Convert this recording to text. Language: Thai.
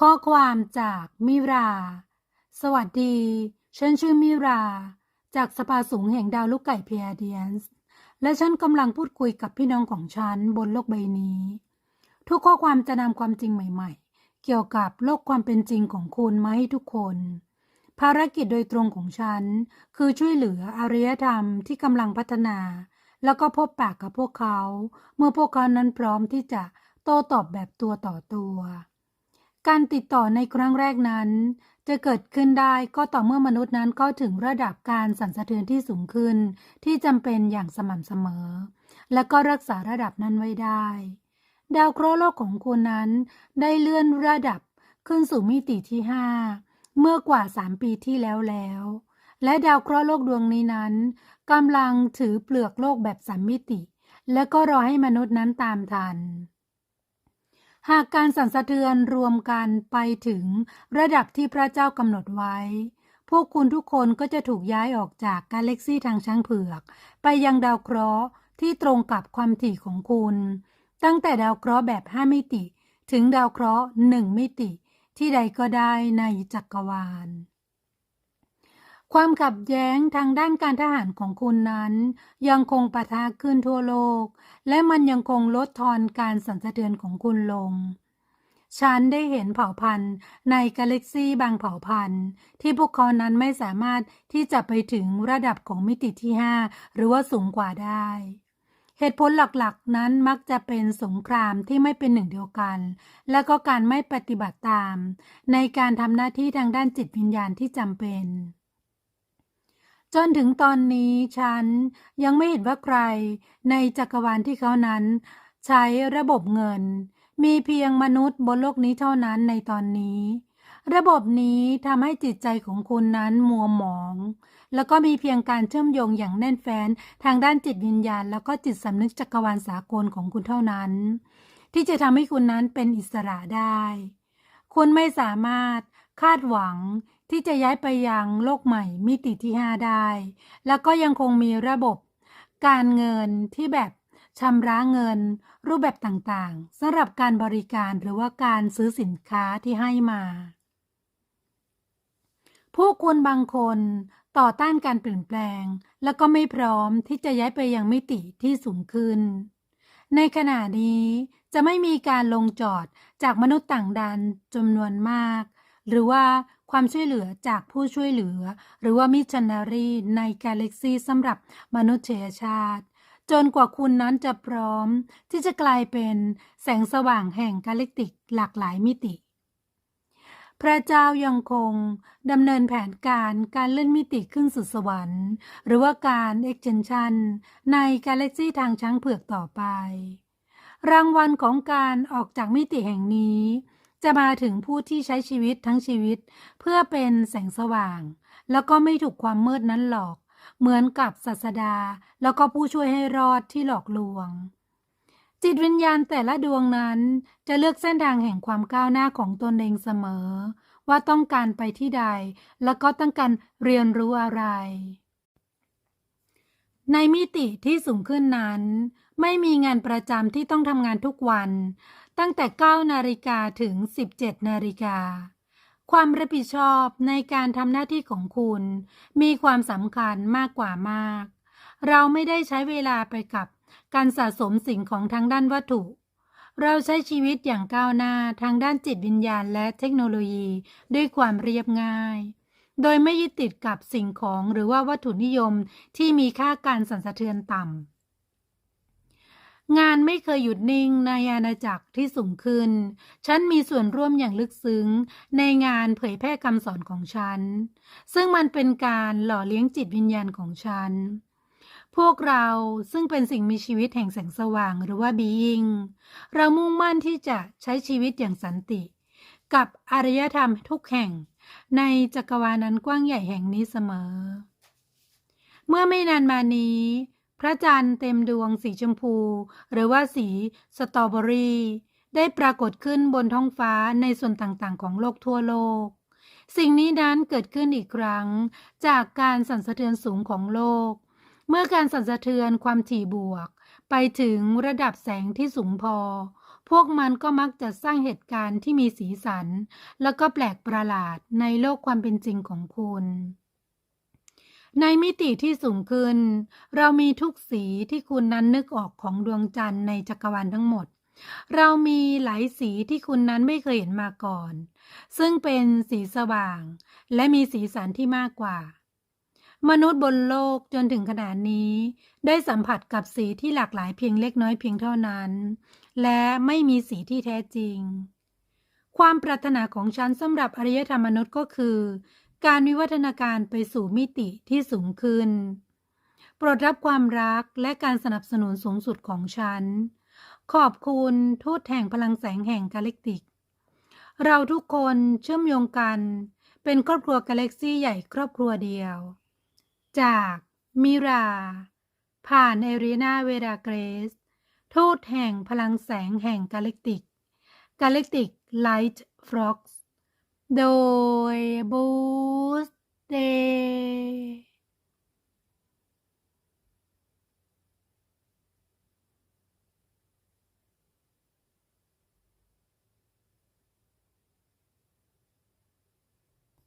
ข้อความจากมิรา สวัสดี ฉันชื่อมิรา จากสภาสูงแห่งดาวลูกไก่เพียเดียนส์ และฉันกำลังพูดคุยกับพี่น้องของฉันบนโลกใบนี้ ทุกข้อความจะนำความจริงใหม่ๆ เกี่ยวกับโลกความเป็นจริงของคุณมาให้ทุกคน ภารกิจโดยตรงของฉัน คือช่วยเหลืออารยธรรมที่กำลังพัฒนา แล้วก็พบปากกับพวกเขา เมื่อพวกเขานั้นพร้อมที่จะโต้ตอบแบบตัวต่อตัว การติดต่อในครั้งแรกนั้น จะเกิดขึ้นได้ก็ต่อเมื่อมนุษย์นั้นเข้าถึงระดับการสั่นสะเทือนที่สูงขึ้น ที่จำเป็นอย่างสม่ำเสมอ และก็รักษาระดับนั้นไว้ได้ ดาวเคราะห์โลกของคุณนั้น ได้เลื่อนระดับขึ้นสู่มิติที่ 5 เมื่อกว่า 3 ปีที่แล้วแล้ว และดาวเคราะห์โลกดวงนี้นั้นกำลังถือเปลือกโลกแบบสามมิติ และก็รอให้มนุษย์นั้นตามทัน หากการสั่นสะเทือนรวมกันไปถึงระดับที่พระเจ้ากำหนดไว้ พวกคุณทุกคนก็จะถูกย้ายออกจากกาแล็กซี่ทางช้างเผือก ไปยังดาวเคราะห์ที่ตรงกับความถี่ของคุณ ตั้งแต่ดาวเคราะห์แบบ 5 มิติ ถึงดาวเคราะห์ 1 มิติ ที่ใดก็ได้ในจักรวาล ความขัดแย้งทางด้านการทหารของคุณนั้น ยังคงปะทะขึ้นทั่วโลก และมันยังคงลดทอนการสั่นสะเทือนของคุณลง ฉันได้เห็นเผ่าพันธุ์ในกาแล็กซี่บางเผ่าพันธุ์ ที่พวกเขานั้นไม่สามารถที่จะไปถึงระดับของมิติที่ 5 หรือว่าสูงกว่าได้ เหตุผลหลักๆนั้นมักจะเป็นสงครามที่ไม่เป็นหนึ่งเดียวกัน และก็การไม่ปฏิบัติตาม ในการทำหน้าที่ทางด้านจิตวิญญาณที่จำเป็น จนถึงตอนนี้ฉันยังไม่เห็นว่าใครในจักรวาลที่เขานั้น ใช้ระบบเงิน มีเพียงมนุษย์บนโลกนี้เท่านั้นในตอนนี้ ระบบนี้ทำให้จิตใจของคุณนั้นมัวหมอง แล้วก็มีเพียงการเชื่อมโยงอย่างแน่นแฟ้นทางด้านจิตวิญญาณ แล้วก็จิตสำนึกจักรวาลสากลของคุณเท่านั้น ที่จะทำให้คุณนั้นเป็นอิสระได้ คุณไม่สามารถคาดหวัง ที่จะย้ายไปยังโลกใหม่มิติที่ 5 ได้ แล้วก็ยังคงมีระบบการเงินที่แบบชำระเงิน รูปแบบต่างๆสำหรับการบริการหรือว่าการซื้อสินค้าที่ให้มา ผู้คนบางคนต่อต้านการเปลี่ยนแปลง และก็ไม่พร้อมที่จะย้ายไปยังมิติที่สูงขึ้น ในขณะนี้จะไม่มีการลงจอดจากมนุษย์ต่างดาวจำนวนมาก หรือว่า ความช่วยเหลือจากผู้ช่วยเหลือ หรือว่ามิชชันนารีในกาแล็กซีสำหรับมนุษยชาติ จนกว่าคุณนั้นจะพร้อม ที่จะกลายเป็นแสงสว่างแห่งกาแล็กติกหลากหลายมิติ พระเจ้ายังคงดำเนินแผนการการเลื่อนมิติขึ้นสู่สวรรค์ หรือว่าการ extension ในกาแล็กซีทางช้างเผือกต่อไปรางวัลของการออกจากมิติแห่งนี้ จะมาถึงผู้ที่ใช้ชีวิตทั้งชีวิต เพื่อเป็นแสงสว่าง แล้วก็ไม่ถูกความมืดนั้นหลอก เหมือนกับศาสดา แล้วก็ผู้ช่วยให้รอดที่หลอกลวง จิตวิญญาณแต่ละดวงนั้น จะเลือกเส้นทางแห่งความก้าวหน้าของตนเองเสมอ ว่าต้องการไปที่ใด แล้วก็ต้องการเรียนรู้อะไรในมิติที่สูงขึ้นนั้น ไม่มีงานประจำที่ต้องทำงานทุกวัน ตั้งแต่ 9 นาฬิกาถึง 17 นาฬิกา ความรับผิดชอบในการทำหน้าที่ของคุณ มีความสำคัญมากกว่ามาก เราไม่ได้ใช้เวลาไปกับการสะสมสิ่งของทางด้านวัตถุ เราใช้ชีวิตอย่างก้าวหน้าทางด้านจิตวิญญาณและเทคโนโลยีด้วยความเรียบง่าย โดยไม่ยึดติดกับสิ่งของหรือว่าวัตถุนิยมที่มีค่าการสั่นสะเทือนต่ำ งานไม่เคยหยุดนิ่งในอาณาจักรที่สูงขึ้น ฉันมีส่วนร่วมอย่างลึกซึ้ง ในงานเผยแพร่คำสอนของฉัน ซึ่งมันเป็นการหล่อเลี้ยงจิตวิญญาณของฉัน พวกเราซึ่งเป็นสิ่งมีชีวิตแห่งแสงสว่างหรือว่าบีอิง เรามุ่งมั่นที่จะใช้ชีวิตอย่างสันติ กับอารยธรรมทุกแห่ง ในจักรวาลนั้นกว้างใหญ่แห่งนี้เสมอ เมื่อไม่นานมานี้ พระจันทร์เต็มดวงสีชมพู หรือว่าสีสตรอเบอรี่ได้ปรากฏขึ้นบนท้องฟ้าในส่วนต่างๆ ของโลกทั่วโลก สิ่งนี้นั้นเกิดขึ้นอีกครั้ง จากการสั่นสะเทือนสูงของโลก เมื่อการสั่นสะเทือนความถี่บวก ไปถึงระดับแสงที่สูงพอ พวกมันก็มักจะสร้างเหตุการณ์ที่มีสีสัน แล้วก็แปลกประหลาดในโลกความเป็นจริงของคุณ ในมิติที่สูงขึ้น เรามีทุกสีที่คุณนั้นนึกออกของดวงจันทร์ในจักรวาลทั้งหมด เรามีหลายสีที่คุณนั้นไม่เคยเห็นมาก่อน ซึ่งเป็นสีสว่าง และมีสีสันที่มากกว่า มนุษย์บนโลกจนถึงขนาดนี้ ได้สัมผัสกับสีที่หลากหลายเพียงเล็กน้อยเพียงเท่านั้น และไม่มีสีที่แท้จริงความปรารถนาของฉันสำหรับอารยธรรมมนุษย์ก็คือ การวิวัฒนาการไปสู่มิติที่สูงขึ้น โปรดรับความรักและการสนับสนุนสูงสุดของฉัน ขอบคุณทูตแห่งพลังแสงแห่งกาแล็กติก เราทุกคนเชื่อมโยงกัน เป็นครอบครัวกาแล็กซี่ใหญ่ครอบครัวเดียว จากมิรา ผ่านเอรีนาเวราเกรส ทูตแห่งพลังแสงแห่งกาแล็กติก กาแล็กติกไลท์ฟร็อกซ์ โดยบูสเด